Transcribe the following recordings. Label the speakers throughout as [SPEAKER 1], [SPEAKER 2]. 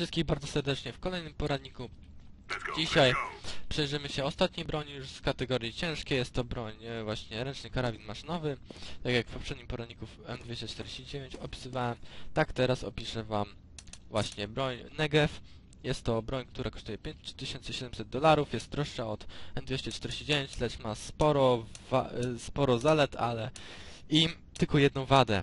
[SPEAKER 1] wszystkich bardzo serdecznie w kolejnym poradniku. Dzisiaj przejrzymy się ostatniej broni już z kategorii ciężkiej. Jest to broń e, właśnie ręczny karabin maszynowy. Tak jak w poprzednim poradniku w M249 opisywałem, tak teraz opiszę wam właśnie broń Negev. Jest to broń, która kosztuje 5700 dolarów, jest droższa od M249, lecz ma sporo, e, sporo zalet, ale i tylko jedną wadę.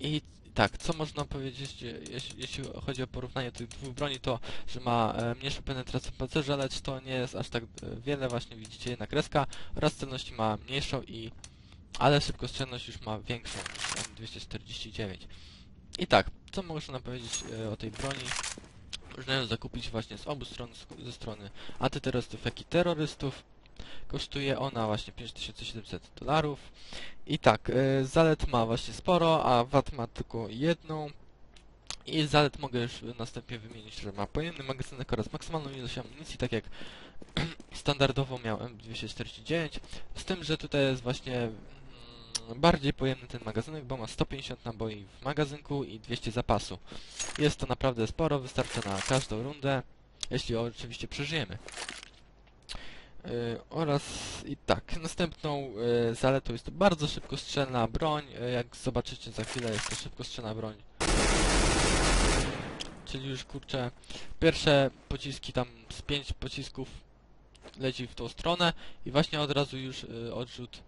[SPEAKER 1] I tak, co można powiedzieć, e, jeśli, jeśli chodzi o porównanie tych dwóch broni, to że ma e, mniejszą penetrację pancerza, lecz to nie jest aż tak e, wiele, właśnie widzicie jedna kreska, oraz celności ma mniejszą i ale szybkostrzelność już ma większą niż M249. I tak, co można powiedzieć e, o tej broni? Można ją zakupić właśnie z obu stron, ze strony antyterrorystów, jak i terrorystów. Kosztuje ona właśnie 5700 dolarów. I tak, e, zalet ma właśnie sporo, a wad ma tylko jedną. I zalet mogę już następnie wymienić, że ma pojemny magazynek oraz maksymalną ilość amunicji, tak jak standardowo miał M249. Z tym, że tutaj jest właśnie mm, bardziej pojemny ten magazynek, bo ma 150 naboi w magazynku i 200 zapasu. Jest to naprawdę sporo, wystarcza na każdą rundę, jeśli oczywiście przeżyjemy. Yy, oraz i tak, następną yy, zaletą jest to bardzo szybkostrzelna broń. Yy, jak zobaczycie za chwilę, jest to szybkostrzelna broń. Czyli już kurczę, pierwsze pociski tam z pięć pocisków leci w tą stronę i właśnie od razu już odrzut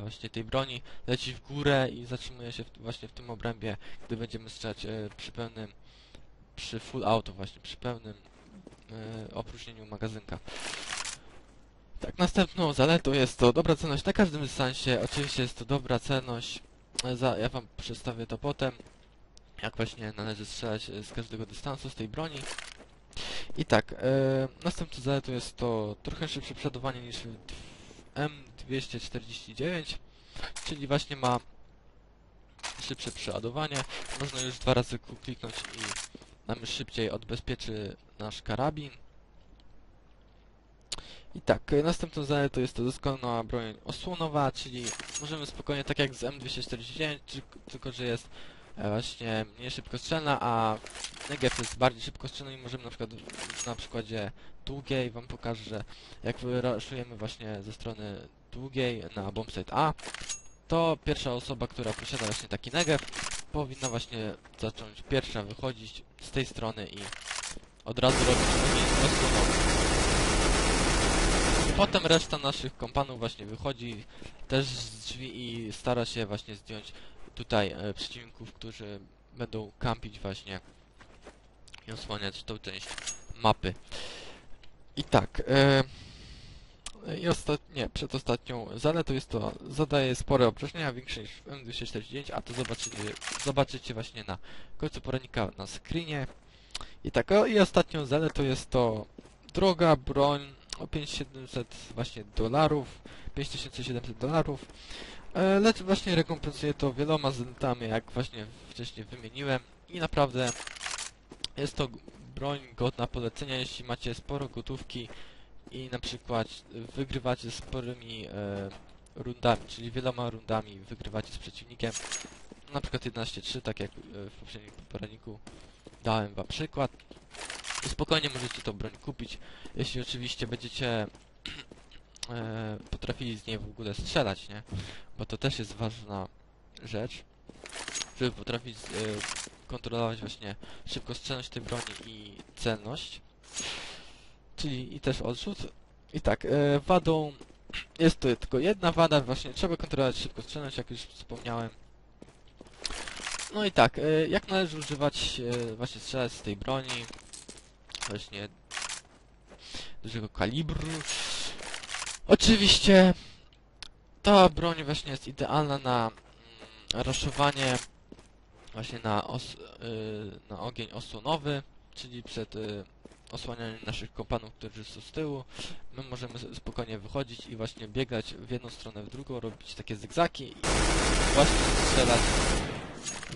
[SPEAKER 1] właśnie tej broni leci w górę i zatrzymuje się właśnie w tym obrębie, gdy będziemy strzelać przy pełnym, przy full auto właśnie, przy pełnym opróżnieniu magazynka. Tak, następną zaletą jest to dobra celność na każdym dystansie. Oczywiście jest to dobra celność. E, Za, ja wam przedstawię to potem. Jak właśnie należy strzelać e, z każdego dystansu z tej broni. I tak, e, następną zaletą jest to trochę szybsze przeładowanie niż w M249. Czyli właśnie ma szybsze przeładowanie. Można już dwa razy kliknąć i nam szybciej odbezpieczy nasz karabin. I tak, e, następną zaletą jest to doskonała broń osłonowa, czyli możemy spokojnie, tak jak z M249, tylko, że jest e, właśnie mniej szybkostrzelna, a Negev jest bardziej szybkostrzelny i możemy na przykład na przykładzie długiej wam pokażę, że jak wyruszujemy właśnie ze strony długiej na bombsite A, to pierwsza osoba, która posiada właśnie taki Negev, powinna właśnie zacząć pierwsza wychodzić z tej strony i od razu robić osłonowy. Potem reszta naszych kompanów właśnie wychodzi też z drzwi i stara się właśnie zdjąć tutaj e, przeciwników, którzy będą kampić właśnie i osłaniać tą część mapy. I tak, e, i ostatnie, przedostatnią zaletą jest to, zadaje spore obrażenia, większe niż w M249, a to zobaczycie, zobaczycie właśnie na końcu poradnika na screenie. I tak, o, i ostatnią zaletą jest to droga broń o 5700 właśnie dolarów, 5700 dolarów, e, lecz właśnie rekompensuje to wieloma zaletami, jak właśnie wcześniej wymieniłem i naprawdę jest to broń godna polecenia, jeśli macie sporo gotówki i na przykład wygrywacie sporymi e, rundami, czyli wieloma rundami wygrywacie z przeciwnikiem, na przykład 11-3, tak jak e, w poprzednim poradniku dałem wam przykład. I spokojnie możecie tą broń kupić, jeśli oczywiście będziecie e, potrafili z niej w ogóle strzelać, nie? Bo to też jest ważna rzecz, żeby potrafić e, kontrolować właśnie szybkostrzelność tej broni i celność. Czyli i też odrzut. I tak, e, wadą jest to tylko jedna wada, właśnie trzeba kontrolować szybkostrzelność, jak już wspomniałem. No i tak, e, jak należy używać e, właśnie strzelać z tej broni? Właśnie dużego kalibru. Oczywiście ta broń właśnie jest idealna na mm, raszowanie właśnie na, os, y, na ogień osłonowy, czyli przed y, osłanianiem naszych kompanów, którzy są z tyłu. My możemy spokojnie wychodzić i właśnie biegać w jedną stronę, w drugą, robić takie zygzaki i właśnie strzelać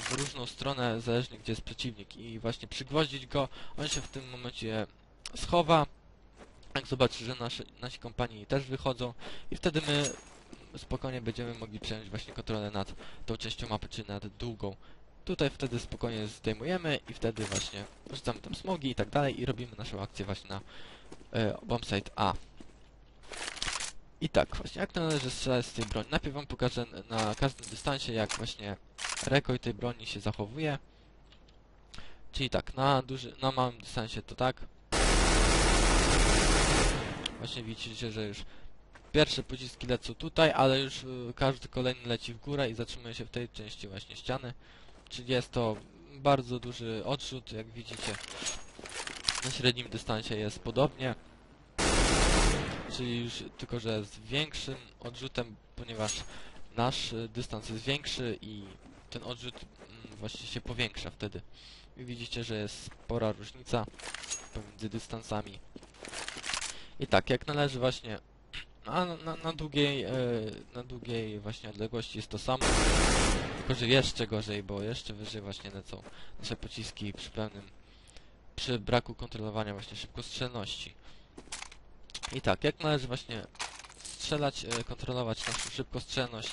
[SPEAKER 1] w różną stronę, zależnie gdzie jest przeciwnik i właśnie przygwoździć go, on się w tym momencie schowa, jak zobaczy, że nasze, nasi kompanii też wychodzą i wtedy my spokojnie będziemy mogli przejąć właśnie kontrolę nad tą częścią mapy, czy nad długą Tutaj wtedy spokojnie zdejmujemy i wtedy właśnie rzucamy tam smogi i tak dalej i robimy naszą akcję właśnie na e, bombsite A. I tak, właśnie jak należy strzelać z tej broni. Najpierw wam pokażę na każdym dystansie, jak właśnie rekoj tej broni się zachowuje. Czyli tak, na, duży, na małym dystansie to tak. Właśnie widzicie, że już pierwsze pociski lecą tutaj, ale już y, każdy kolejny leci w górę i zatrzymuje się w tej części właśnie ściany. Czyli jest to bardzo duży odrzut, jak widzicie. Na średnim dystansie jest podobnie. Czyli już tylko, że z większym odrzutem, ponieważ nasz y, dystans jest większy i ten odrzut mm, właśnie się powiększa wtedy. I widzicie, że jest spora różnica pomiędzy dystansami. I tak, jak należy właśnie a na, na, długiej, e, na długiej właśnie odległości jest to samo, tylko że jeszcze gorzej, bo jeszcze wyżej właśnie lecą nasze pociski przy przy braku kontrolowania właśnie szybkostrzelności. I tak, jak należy właśnie strzelać, e, kontrolować naszą szybkostrzelność,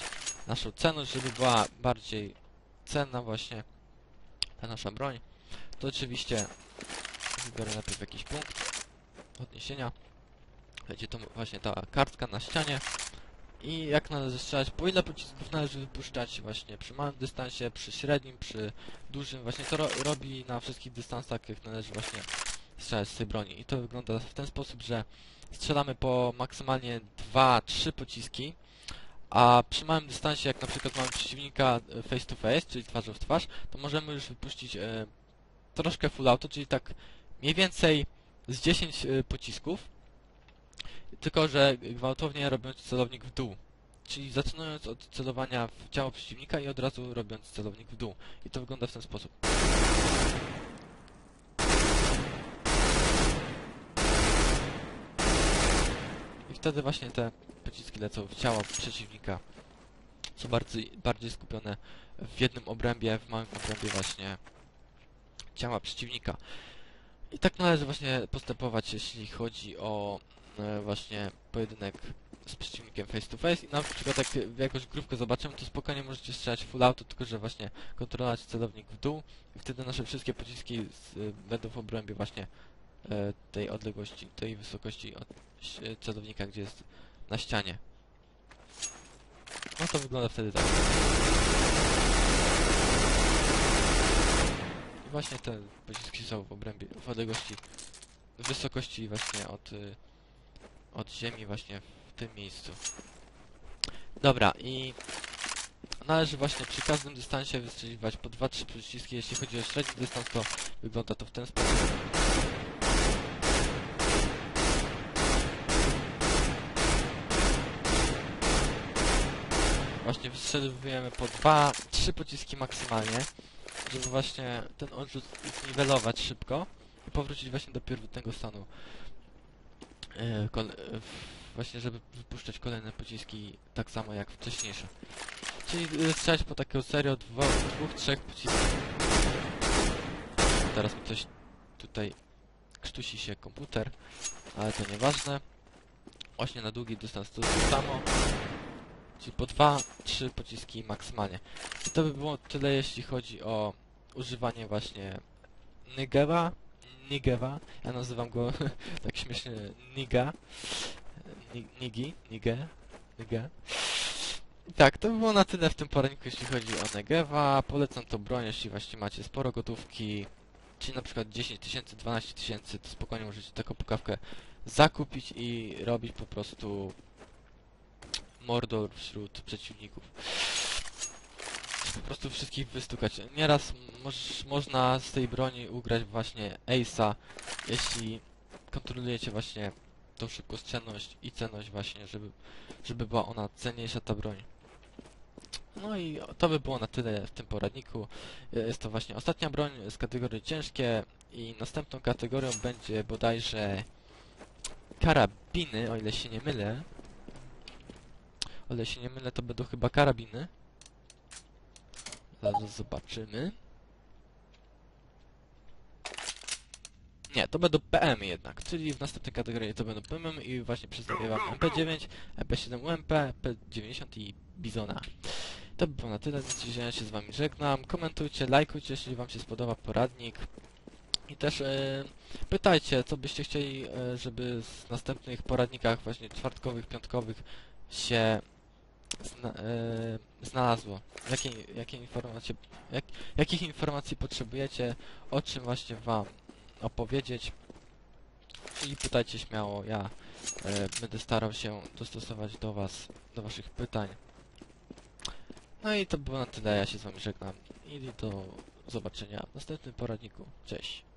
[SPEAKER 1] naszą cenność, żeby była bardziej cenna właśnie ta nasza broń, to oczywiście wybiorę najpierw jakiś punkt odniesienia. Będzie to właśnie ta kartka na ścianie. I jak należy strzelać, po ile pocisków należy wypuszczać właśnie przy małym dystansie, przy średnim, przy dużym. Właśnie to ro robi na wszystkich dystansach, jak należy właśnie strzelać z tej broni. I to wygląda w ten sposób, że strzelamy po maksymalnie 2-3 pociski, a przy małym dystansie, jak na przykład mamy przeciwnika e, face to face, czyli twarzą w twarz, to możemy już wypuścić e, troszkę full auto, czyli tak mniej więcej z 10 e, pocisków, tylko że gwałtownie robiąc celownik w dół. Czyli zaczynając od celowania w ciało przeciwnika i od razu robiąc celownik w dół. I to wygląda w ten sposób. I wtedy właśnie te pociski lecą w ciało przeciwnika. Są bardziej, bardziej skupione w jednym obrębie, w małym obrębie właśnie ciała przeciwnika. I tak należy właśnie postępować, jeśli chodzi o właśnie pojedynek z przeciwnikiem face to face i na przykład jak jakąś grupkę zobaczymy, to spokojnie możecie strzelać full auto, tylko że właśnie kontrolować celownik w dół i wtedy nasze wszystkie pociski z, y, będą w obrębie właśnie e, tej odległości, tej wysokości od celownika, gdzie jest na ścianie. No to wygląda wtedy tak. I właśnie te pociski są w obrębie, w odległości, w wysokości właśnie od, od ziemi właśnie w tym miejscu. Dobra i należy właśnie przy każdym dystansie wystrzeliwać po 2-3 przyciski. Jeśli chodzi o średni dystans, to wygląda to w ten sposób. Właśnie wystrzeliwujemy po 2-3 pociski maksymalnie, żeby właśnie ten odrzut zniwelować szybko i powrócić właśnie do pierwotnego stanu. E, e, właśnie, żeby wypuszczać kolejne pociski tak samo jak wcześniejsze. Czyli e, strzelać po taką serię dwo, dwóch, trzech pocisków. Teraz mi coś tutaj krztusi się komputer, ale to nieważne. Właśnie na długi dystans to samo. Czyli po dwa, trzy pociski maksymalnie. I to by było tyle jeśli chodzi o używanie właśnie Nigera. Nigera. Ja nazywam go tak śmiesznie Niga. Ni- Nigi, Nige, Nige. Tak, to by było na tyle w tym poranku, jeśli chodzi o Negewa. Polecam tą broń, jeśli właśnie macie sporo gotówki, czyli na przykład 10 tysięcy, 12 tysięcy, to spokojnie możecie taką pukawkę zakupić i robić po prostu mordor wśród przeciwników. Po prostu wszystkich wystukać. Nieraz moż, można z tej broni ugrać właśnie Ace'a, jeśli kontrolujecie właśnie tą szybkostrzelność i cenność właśnie, żeby, żeby była ona cenniejsza ta broń. No i to by było na tyle w tym poradniku. Jest to właśnie ostatnia broń z kategorii ciężkie i następną kategorią będzie bodajże karabiny, o ile się nie mylę. O ile się nie mylę, to będą chyba karabiny. Zaraz zobaczymy. Nie, to będą PM jednak, czyli w następnej kategorii to będą PM i właśnie przedstawię wam MP9, MP7 UMP, MP90 i Bizona. To by było na tyle, dzisiaj ja się z wami żegnam. Komentujcie, lajkujcie, jeśli wam się spodoba poradnik. I też e, pytajcie, co byście chcieli, e, żeby z następnych poradnikach właśnie czwartkowych, piątkowych się zna, e, znalazło. Jakie, jakie informacje, jak, jakich informacji potrzebujecie, o czym właśnie wam opowiedzieć. I pytajcie śmiało, ja e, będę starał się dostosować do was, do waszych pytań. No i to było na tyle, ja się z wami żegnam i do zobaczenia w następnym poradniku. Cześć.